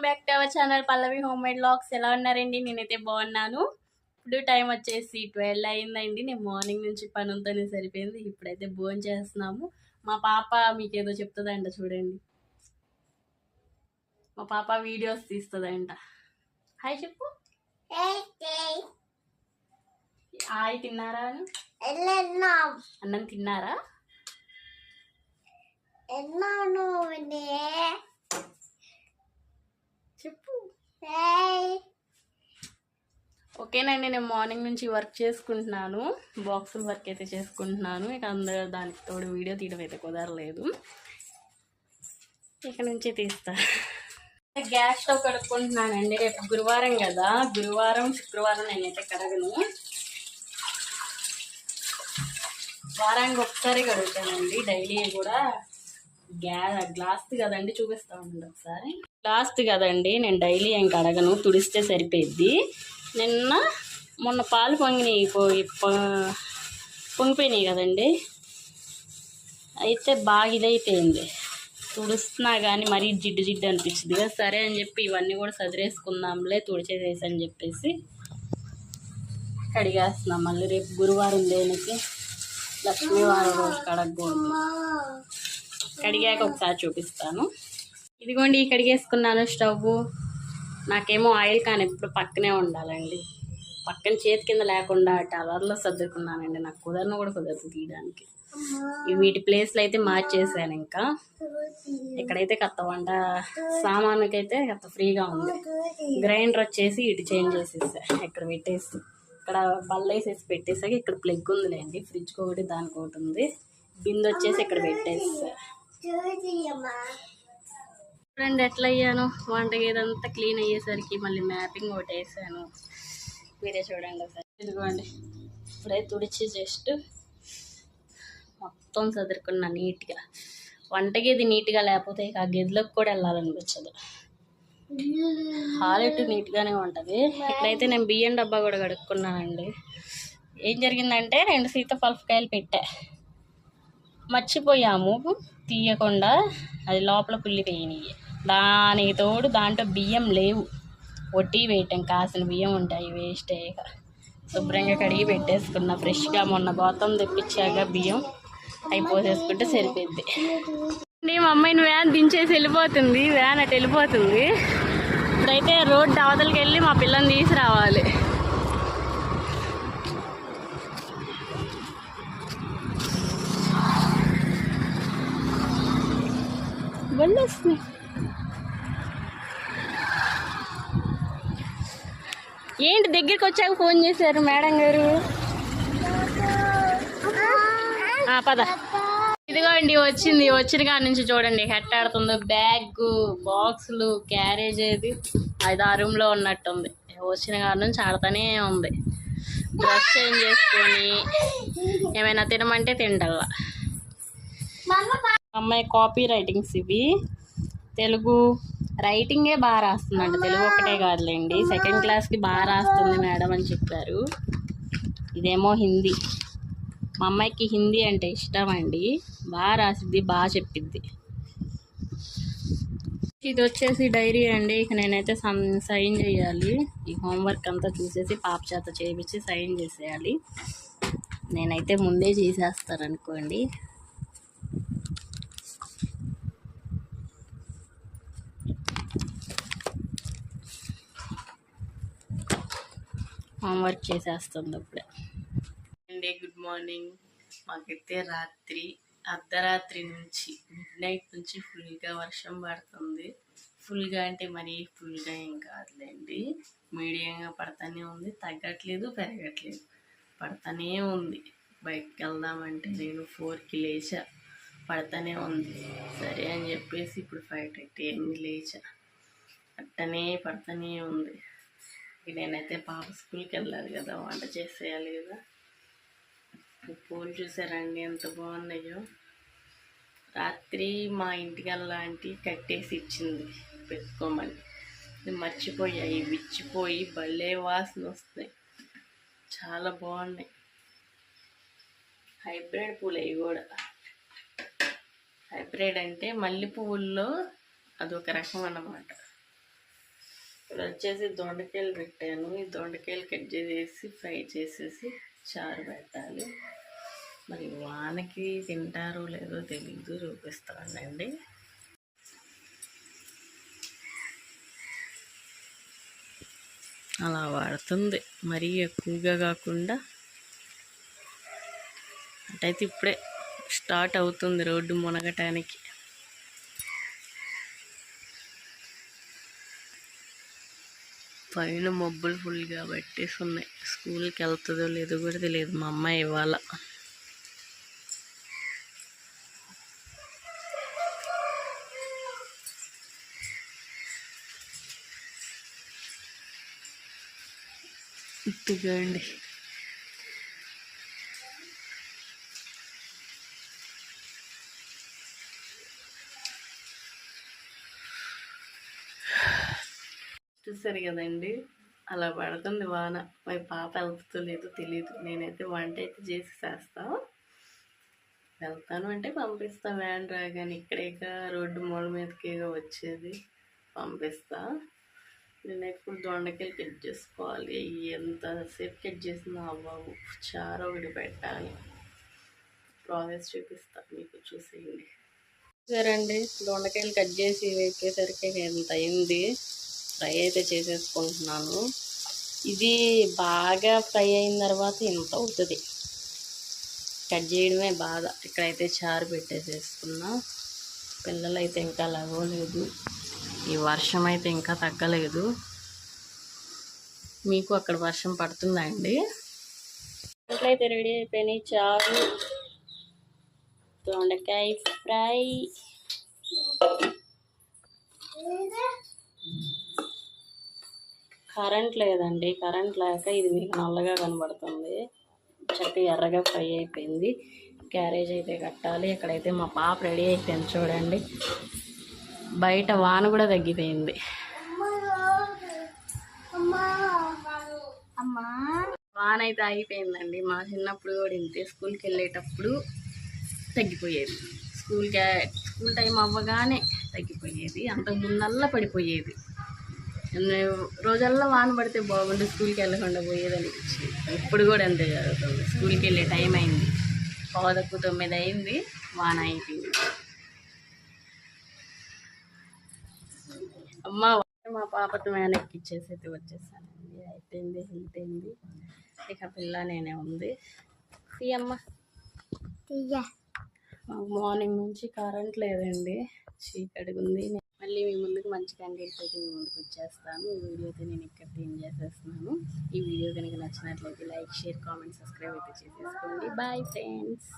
Back to our channel Pallavi home made lakhs ఎలా ఉన్నారండి? నేనైతే బాగున్నాను. ఇప్పుడు టైం వచ్చేసి ట్వెల్వ్ అయిందండి. నేను మార్నింగ్ నుంచి పనులతోనే సరిపోయింది. ఇప్పుడైతే భోజనం చేస్తున్నాము. మా పాప మీకేదో చెప్తుందంట చూడండి. మా పాప వీడియోస్ తీస్తుందంట. హాయ్ చెప్పు. హాయ్ తిన్నారా అని? అన్నం తిన్నారా? చెప్పు. ఓకేనండి నేను మార్నింగ్ నుంచి వర్క్ చేసుకుంటున్నాను. బాక్సులు వర్క్ అయితే చేసుకుంటున్నాను. ఇక అందరూ దానికి తోడు వీడియో తీయడం అయితే కుదరలేదు. ఇక నుంచి తీస్తా. గ్యాస్ స్టవ్ కడుక్కుంటున్నానండి. రేపు గురువారం కదా. గురువారం శుక్రవారం నేనైతే కడగను. వారానికి ఒకసారి కడుగుతానండి. డైలీ కూడా గ్యా గ్లాస్ కదండి చూపిస్తా ఉండండి ఒకసారి. గ్లాస్ కదండి నేను డైలీ ఏం కడగను తుడిస్తే సరిపోద్ది నిన్న మొన్న పాలు పొంగినాయి పోయి పొంగిపోయినాయి కదండి. అయితే బాగా ఇదైపోయింది. తుడుస్తున్నా కానీ మరీ జిడ్డు జిడ్డు అనిపించింది కదా సరే అని చెప్పి ఇవన్నీ కూడా సదిరేసుకుందాంలే తుడిచేసేసి అని చెప్పేసి కడిగేస్తున్నాం. మళ్ళీ రేపు గురువారం దేనికి? లక్ష్మీవారం రోజు కడగకూడదు. కడిగాక ఒకసారి చూపిస్తాను. ఇదిగోండి కడిగేసుకున్నాను స్టవ్. నాకేమో ఆయిల్ కానీ ఎప్పుడు పక్కనే ఉండాలండి. పక్కన చేతి కింద లేకుండా టవర్లో సర్దుకున్నానండి. నాకు కుదరను కూడా కుదరదు తీయడానికి. వీటి ప్లేస్లు అయితే మార్చేసాను ఇంకా. ఇక్కడైతే కొత్త వంట సామానుకైతే కత్త ఫ్రీగా ఉంది. గ్రైండర్ వచ్చేసి ఇటు చేంజ్ చేసేసా. ఇక్కడ పెట్టేసి ఇక్కడ బల్ల వేసేసి పెట్టేసాక ఇక్కడ ప్లగ్ ఉందిలేండి. ఫ్రిడ్జ్ ఒకటి దానికి ఒకటి ఉంది. బిందె వచ్చేసి ఇక్కడ పెట్టేసా. చూడండి ఎట్లా అయ్యాను? వంట గేదంతా క్లీన్ అయ్యేసరికి మళ్ళీ మ్యాపింగ్ ఒకటి వేసాను. మీరే చూడండి ఒకసారి. ఇదిగోండి. ఇప్పుడే తుడిచి జస్ట్ మొత్తం చదురుకున్నా నీట్గా. వంట వంటగది నీట్గా లేకపోతే ఇక ఆ గదిలోకి కూడా వెళ్ళాలనిపించదు. హాలెట్ నీట్గానే ఉంటుంది. ఇక్కడైతే నేను బియ్యం డబ్బా కూడా కడుక్కున్నానండి. ఏం జరిగిందంటే రెండు సీతాఫలకాయలు పెట్టా. మర్చిపోయాము. తీయకుండా అది లోపల కుళ్ళిపోయినాయి. దానికి తోడు దాంట్లో బియ్యం లేవు. ఒట్టి వేయటం కాసిన బియ్యం ఉంటాయి వేస్ట్ అయ్యాక. శుభ్రంగా కడిగి పెట్టేసుకున్న ఫ్రెష్గా మొన్న గోతం తెప్పించాక బియ్యం అవి పోసేసుకుంటే సరిపోద్ది మా అమ్మాయిని వ్యాన్ దించేసి వెళ్ళిపోతుంది. వ్యాన్ అటు వెళ్ళిపోతుంది. ఇప్పుడైతే రోడ్డు అవతలకి వెళ్ళి మా పిల్లని తీసుకురావాలి. ఏంటి దగ్గరికి వచ్చాక ఫోన్ చేశారు మేడం గారు? ఆ, పద. ఇదిగోండి వచ్చింది. వచ్చిన కాడ నుంచి చూడండి హెట్ ఆడుతుంది. బ్యాగ్ బాక్సులు క్యారేజ్ ఏది? అది ఆ రూమ్లో ఉన్నట్టుంది. వచ్చిన కాడ నుంచి ఆడుతూనే ఉంది. డ్రెస్ చేంజ్ చేసుకొని ఏమైనా తినమంటే తింటల్లా. అమ్మాయి కాపీ రైటింగ్స్ ఇవి. తెలుగు రైటింగే బాగా రాస్తుందంట. తెలుగు ఒకటే కాదులేండి. సెకండ్ క్లాస్కి బాగా రాస్తుంది మేడం అని చెప్పారు. ఇదేమో హిందీ. మా అమ్మాయికి హిందీ అంటే ఇష్టం అండి బాగా రాసిద్ది బాగా చెప్పిద్ది. ఇది వచ్చేసి డైరీ అండి. ఇక నేనైతే సైన్ చేయాలి. ఈ హోంవర్క్ అంతా చూసేసి పాప చేత చేయించి సైన్ చేసేయాలి. నేనైతే ముందే చేసేస్తాను అనుకోండి హోంవర్క్ చేసేస్తుంది ఇప్పుడే అండి గుడ్ మార్నింగ్. మాకైతే రాత్రి అర్ధరాత్రి నుంచి మిడ్ నైట్ నుంచి ఫుల్గా వర్షం పడుతుంది. ఫుల్గా అంటే మరీ ఫుల్గా ఏం కాదులేండి. మీడియంగా పడతానే ఉంది. తగ్గట్లేదు పెరగట్లేదు. పడతానే ఉంది. బయటకు వెళ్దామంటే నేను ఫోర్కి లేచా. పడతానే ఉంది. సరే అని చెప్పేసి ఇప్పుడు ఫైవ్ థర్టీ ఎనిమిది లేచా. అట్టనే పడతానే ఉంది. నేనైతే పాప స్కూల్కి వెళ్ళాలి కదా వంట చేసేయాలి కదా. పూలు చూసారండి ఎంత బాగున్నాయో. రాత్రి మా ఇంటికి లాంటి కట్టేసి ఇచ్చింది పెట్టుకోమని. మర్చిపోయాయి విచ్చిపోయి భలే వాసన వస్తాయి చాలా బాగున్నాయి. హైబ్రిడ్ పూలు అవి కూడా. హైబ్రిడ్ అంటే మల్లె పువ్వుల్లో అదొక రకం అన్నమాట. ఇక్కడ వచ్చేసి దొండకాయలు పెట్టాను. ఈ దొండకాయలు కట్ చేసేసి ఫ్రై చేసేసి చారు పెట్టాలి. మరి వానకి తింటారో లేదో తెలీదు చూపిస్తానండి. అలా వాడుతుంది. మరీ ఎక్కువగా కాకుండా అటైతే ఇప్పుడే స్టార్ట్ అవుతుంది రోడ్డు మునగటానికి. పైన మబ్బులు ఫుల్గా పట్టేస్తున్నాయి ఉన్నాయి స్కూల్కి వెళ్తుందో లేదో కూడా తెలియదు. మా అమ్మాయి ఇవాళ ఇదిగోండి. చూసారు కదండి. అలా పడుతుంది వాన. మా పాప వెళ్తుందో లేదో తెలియదు నేనైతే వంట అయితే చేసి చేస్తాను వెళ్తాను అంటే పంపిస్తా. వ్యాన్ రాగానే ఇక్కడేక రోడ్డు మూల మీదకి వచ్చేది. పంపిస్తా. నేను ఇప్పుడు దొండకాయలు కట్ చేసుకోవాలి. ఎంతసేపు కట్ చేసినా అవ్వవు చారు ఒకటి పెట్టాలి ప్రాసెస్ చూపిస్తా. మీకు చూసేయండి. సరేండి దొండకాయలు కట్ చేసి వేసేసరికి ఎంత అయింది? ఫ్రై అయితే చేసేసుకుంటున్నాను. ఇది బాగా ఫ్రై అయిన తర్వాత ఇంత అవుతుంది. కట్ చేయడమే బాధ. ఇక్కడైతే చారు పెట్టేసేసుకున్నా. పిల్లలు అయితే ఇంకా లగవలేదు. ఈ వర్షం అయితే ఇంకా తగ్గలేదు. మీకు అక్కడ వర్షం పడుతుందా అండి? అయితే రెడీ అయిపోయినాయి చారు. దొండకాయ ఫ్రై. కరెంట్ లేదండి. కరెంట్ లేక ఇది మీకు నల్లగా కనబడుతుంది. చక్కగా ఎర్రగా ఫ్రై అయిపోయింది. క్యారేజ్ అయితే కట్టాలి. ఇక్కడైతే మా పాప రెడీ అయిపోయింది చూడండి. బయట వాన కూడా తగ్గిపోయింది. వాన అయితే అయిపోయిందండి మా చిన్నప్పుడు కూడా ఇంతే. స్కూల్కి వెళ్ళేటప్పుడు తగ్గిపోయేది. స్కూల్కి స్కూల్ టైం అవ్వగానే తగ్గిపోయేది. అంతకు ముందల్లా పడిపోయేది. రోజల్లా వాన పడితే బాగుండు స్కూల్కి వెళ్ళకుండా పోయేదని ఇప్పుడు కూడా అంతే జరుగుతుంది. స్కూల్కి వెళ్ళే టైం అయింది. పదకు తొమ్మిది అయింది వాన అయిపోయింది. అమ్మ మా పాపతో వెనక్కి ఇచ్చేసి అయితే వచ్చేసానండి. అయిపోయింది వెళ్ళిపోయింది ఇక పిల్ల నేనే ఉంది. ఈ తీయ. మార్నింగ్ నుంచి కరెంట్ లేదండి. చీకటిగా ఉంది. మళ్ళీ మీ ముందుకు మంచి కంటెంట్ అయితే మీ ముందుకు వచ్చేస్తాను. ఈ వీడియో అయితే నేను ఇక్కడ క్లీన్ చేసేస్తున్నాను. ఈ వీడియో కనుక నచ్చినట్లయితే లైక్ షేర్ కామెంట్ సబ్స్క్రైబ్ అయితే చేసేసుకోండి. Bye friends